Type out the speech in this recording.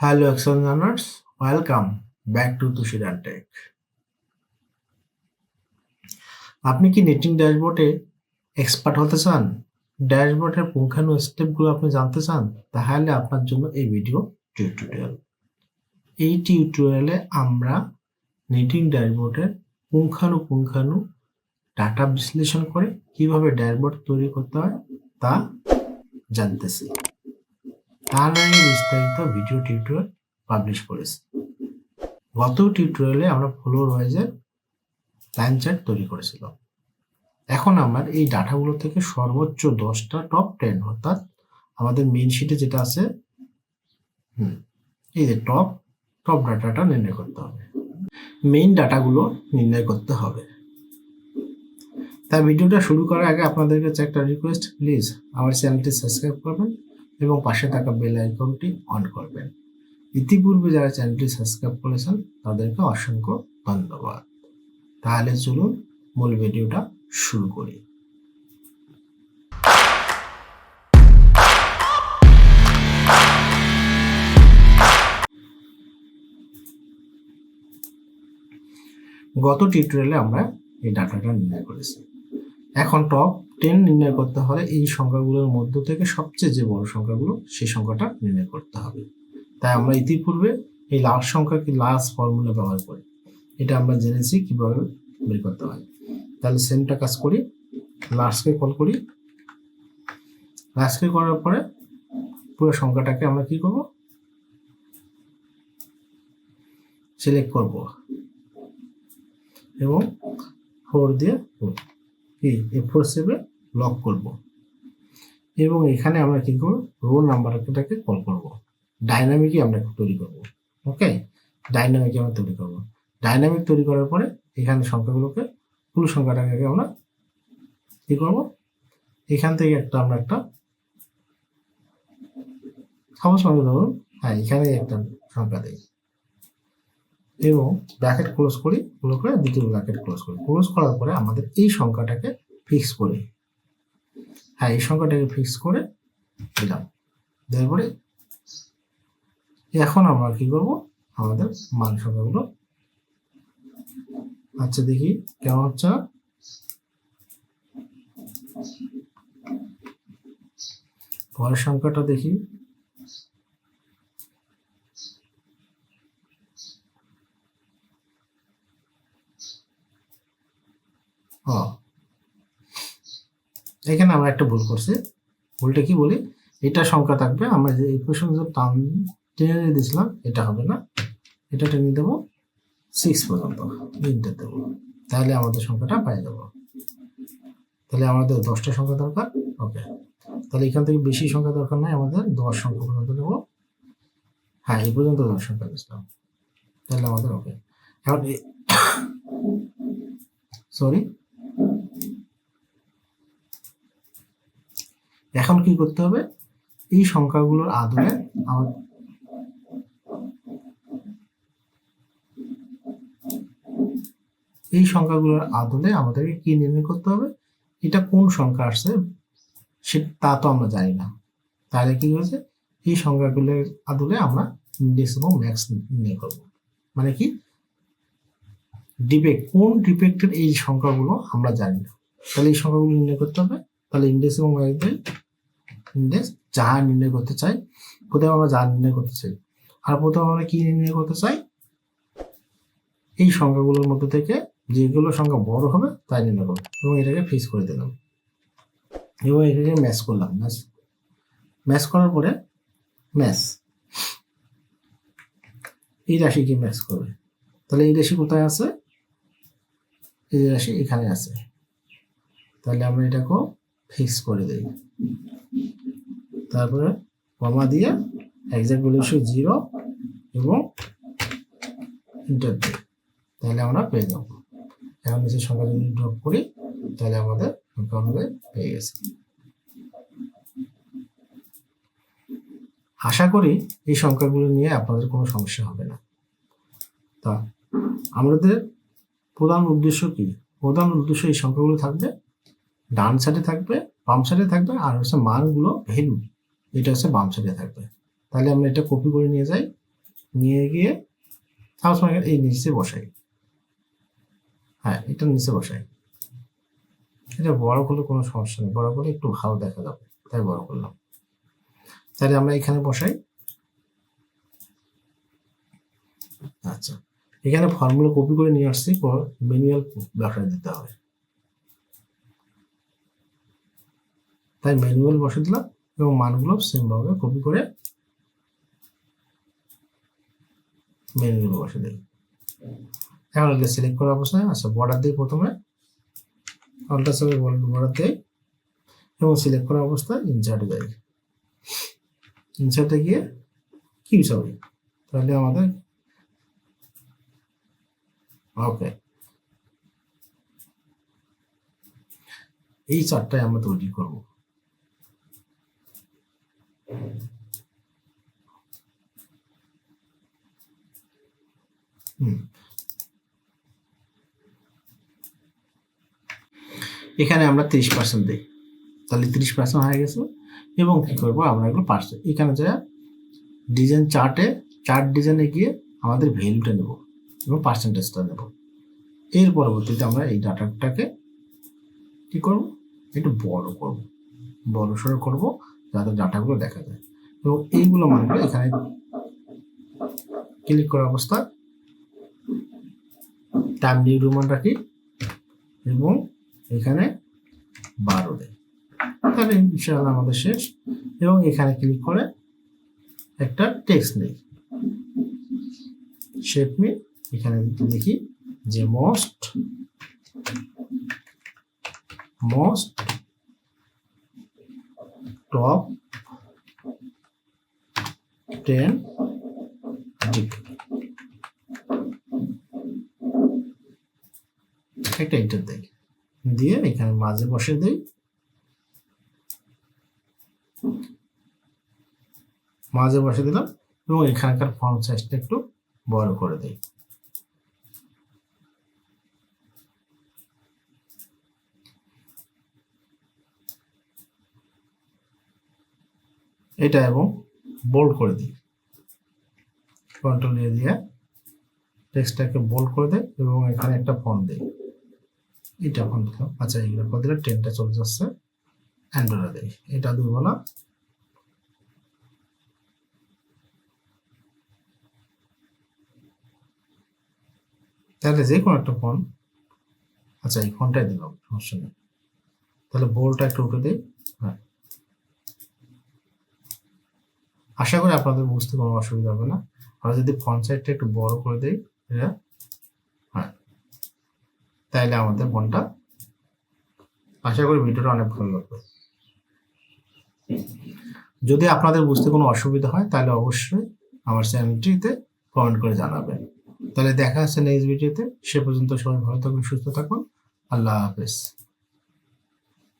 Hello, Excel learners. Welcome back to Tushidan Tech. আপনি কি netting ড্যাশবোর্ডে এক্সপার্ট হতে চান ড্যাশবোর্ডের পুঙ্খানু স্টেপগুলো আপনি জানতে চান তাহলে আপনার জন্য এই ভিডিও টিউটোরিয়াল এই টিউটোরিয়ালে আমরা নেটিং ড্যাশবোর্ডের পুঙ্খানু পুঙ্খানু ডাটা বিশ্লেষণ করে কীভাবে ড্যাশবোর্ড তৈরি করতে হয় তা জানতেছি তার আগে বিস্তারিত ভিডিও টিউটোরিয়াল পাবলিশ করেছি। গত টিউটোরিয়ালে আমরা ফ্লোর ওয়াইজের লাইন চার্ট তৈরি করেছিলাম। এখন আমার এই ডাটাগুলো থেকে সর্বোচ্চ দশটা টপ টেন অর্থাৎ আমাদের মেন শিটে যেটা আছে, হুম, এই যে টপ টপ ডাটাটা নির্ণয় করতে হবে। মেইন ডাটাগুলো নির্ণয় করতে হবে। তাই ভিডিওটা শুরু করার আগে আপনাদের কাছে একটা রিকোয়েস্ট প্লিজ আমার চ্যানেলটি সাবস্ক্রাইব করবেন। এবং পাশে থাকা বেল আইকনটি অন করবেন। ইতিপূর্বে যারা চ্যানেলটি সাবস্ক্রাইব করেছেন, তাদেরকে অসংখ্য ধন্যবাদ। তাহলে চলুন মূল ভিডিওটা শুরু করি। গত টিউটোরিয়ালে আমরা এই ডাটাটা নির্ণয় করেছি। এখন টপ টেন নির্ণয় করতে হলে এই সংখ্যাগুলোর মধ্য থেকে সবচেয়ে যে বড় সংখ্যাগুলো, সেই সংখ্যাটা নির্ণয় করতে হবে। তাই আমরা ইতিপূর্বে এই লাস্ট সংখ্যাকে লাস্ট ফর্মুলা ব্যবহার করি। এটা আমরা জেনেছি কীভাবে বের করতে হয়। তাহলে সেমটা কাজ করি লাস্টকে কল করি। লাস্টকে করার পরে পুরো সংখ্যাটাকে আমরা কি করব? সিলেক্ট করব। এবং ফোর দিয়ে কি? এফ ফোর সেভে লক করব। এবং এখানে আমরা কি করব? রোল নাম্বারটাকে কল করব। ডাইনামিকই আমরা তৈরি করব। ওকে ডাইনামিকই আমরা তৈরি করব। ডাইনামিক তৈরি করার পরে এখানে সংখ্যাগুলোকে ফুল সংখ্যাটাকে আমরা কি করব? এখান থেকে একটা আমরা একটা সাপোজ মানে ধরুন হ্যাঁ এখানে একটা সংখ্যা দিই। এবং ব্র্যাকেট ক্লোজ করি ক্লোজ করে দ্বিতীয় ব্র্যাকেট ক্লোজ করি। ক্লোজ করার পরে আমাদের এই সংখ্যাটাকে ফিক্স করি হ্যাঁ এই সংখ্যাটাকে ফিক্স করে দিলাম। দেওয়ার পরে এখন আমরা কি করব? আমাদের মান সংখ্যাগুলো। আচ্ছা দেখি কেমন হচ্ছে? পরের সংখ্যাটা দেখি। এখানে আমরা একটা ভুল করছি। ভুলটা কি বলি? এটা সংখ্যা থাকবে, আমরা যে ইকুয়েশন টান টেনে দিয়েছিলাম, এটা হবে না। এটা টেনে দেবো সিক্স পর্যন্ত ইন্টার দেবো। তাহলে আমাদের সংখ্যাটা পাই যাব। তাহলে আমাদের দশটা সংখ্যা দরকার, ওকে। তাহলে এখান থেকে বেশি সংখ্যা দরকার নাই, আমাদের দশ সংখ্যা পর্যন্ত নেব। হ্যাঁ এই পর্যন্ত দশ সংখ্যা দিয়েছিলাম। তাহলে আমাদের, ওকে। এখন সরি এখন কি করতে হবে? এই সংখ্যাগুলোর আদলে আমার এই সংখ্যাগুলোর আদলে আমাদেরকে কি নির্ণয় করতে হবে? এটা কোন সংখ্যা আসছে সে তা তো আমরা জানি না। তাহলে কি হয়েছে? এই সংখ্যাগুলোর আদলে আমরা ইন্ডেক্স এবং ম্যাক্স নির্ণয় করব। মানে কি? ডিপেক্ট কোন ডিপেক্টের এই সংখ্যাগুলো আমরা জানি না। তাহলে এই সংখ্যাগুলো নির্ণয় করতে হবে। তাহলে ইন্ডেক্স এবং ম্যাক্স ইন্ডেক্স যা নির্ণয় করতে চাই, প্রথমে আমরা যা নির্ণয় করতে চাই। আর প্রথমে আমরা কি নির্ণয় করতে চাই? এই সংখ্যাগুলোর মধ্যে থেকে যেগুলো সংখ্যা বড় হবে, তাই নির্ণয় করব এবং এটাকে ফিক্স করে দিলাম। এবং এটাকে ম্যাচ করলাম ম্যাচ ম্যাচ করার পরে ম্যাচ এই রাশিকে ম্যাচ করবে। তাহলে এই রাশি কোথায় আছে? এই রাশি এখানে আছে। তাহলে আমরা এটাকেও ফিক্স করে দিই। তারপরে কমা দিয়ে এক্সাক্ট ভ্যালু জিরো এবং ইন্টার দিই তাহলে আমরা পেয়ে যাব। এখন নিচে সংখ্যা যদি ড্রপ করি, তাহলে আমাদের সংখ্যা পেয়ে গেছে। আশা করি এই সংখ্যাগুলো নিয়ে আপনাদের কোনো সমস্যা হবে না। তা, আমাদের প্রধান উদ্দেশ্য কি? প্রধান উদ্দেশ্য এই সংখ্যাগুলো থাকবে ডান সাইডে থাকবে, বাম সাইডে থাকবে, আর হচ্ছে মানগুলো ভ্যালু এটা হচ্ছে বাম সাইডে থাকবে। তাহলে আমরা এটা কপি করে নিয়ে যাই। নিয়ে গিয়ে সবসময় এই নিচে বসাই। হ্যাঁ এটা নিচে বসাই। এটা বড় করলে কোনো সমস্যা নেই, বড় করলে একটু ভালো দেখা যাবে। তাই বড় করলাম। তাহলে আমরা এখানে বসাই। আচ্ছা এখানে ফর্মুলা কপি করে নিয়ে আসছি ম্যানুয়াল বসায় দিতে হবে। তাই ম্যানুয়াল বসে দিলাম এবং মানগুলো সেম ভাবে কপি করে ম্যানুয়াল বসে দিই এখন এটা সিলেক্ট করা অবস্থায় আচ্ছা বর্ডার দিই প্রথমে আল্ট্রাসাউন্ড বর্ডার দিই এবং সিলেক্ট করা অবস্থায় ইনসার্টে যাই ইনসার্টে গিয়ে কি সরি তাহলে আমাদের ওকে এই চারটায় আমরা তৈরি করব। এখানে আমরা তিরিশ পার্সেন্ট দিই। তাহলে তিরিশ পার্সেন্ট হয়ে গেছে। এবং কি করব? আমরা এগুলো পার্সেন্ট এখানে যা ডিজাইন চার্টে চার্ট ডিজাইনে গিয়ে আমাদের ভ্যালুটা নেব এবং পার্সেন্টেজটা নেব। এর পরবর্তীতে আমরা এই ডাটাটাকে কি করব? একটু বড় করব। বড় সড়ো করব। যাতে ডাটাগুলো দেখা যায়। এবং এইগুলো মানগুলো এখানে ক্লিক করা অবস্থা। টাইম নিউ রুমান রাখি এবং এখানে বারো দেয়। তাহলে ইনশাআল্লাহ আমাদের শেষ। এবং এখানে ক্লিক করে একটা টেক্সট নেই। শেপ মি এখানে দেখি যে মোস্ট মোস্ট টপ টেন একটা এন্টার দেই। দিয়ে এখানে মাঝে বসে দেই। মাঝে বসে দিলাম এবং এখানকার ফন্ট সাইজটা একটু বড় করে দেই। এটা এবং বোল্ড করে দিই। কন্ট্রোল এ দিয়ে টেক্সটটাকে বোল্ড করে দেয় এবং এখানে একটা ফন্ট দেই। এটা ফন্ট দিলাম আচ্ছা এগুলো করে দিলে টেনটা চলে যাচ্ছে অ্যান্ড্রয়েডে দেই। এটা দেবো না। তাহলে যে কোনো একটা ফোন আচ্ছা এই ফোনটাই দিলাম, সমস্যা নেই। তাহলে বোলটা একটু উঠে দিই হ্যাঁ আশা করি আপনাদের বুঝতে কোনো অসুবিধা হবে না। আমরা যদি ফোন সাইডটা একটু বড় করে দিই এটা হ্যাঁ তাইলে আমাদের ফোনটা আশা করি ভিডিওটা অনেক ভালো লাগবে। যদি আপনাদের বুঝতে কোনো অসুবিধা হয় তাহলে অবশ্যই আমার চ্যানেলটিতে কমেন্ট করে জানাবেন। তাহলে দেখা হচ্ছে নেক্সট ভিডিওতে সে পর্যন্ত সবাই ভালো থাকুন, সুস্থ থাকুন। আল্লাহ হাফেজ।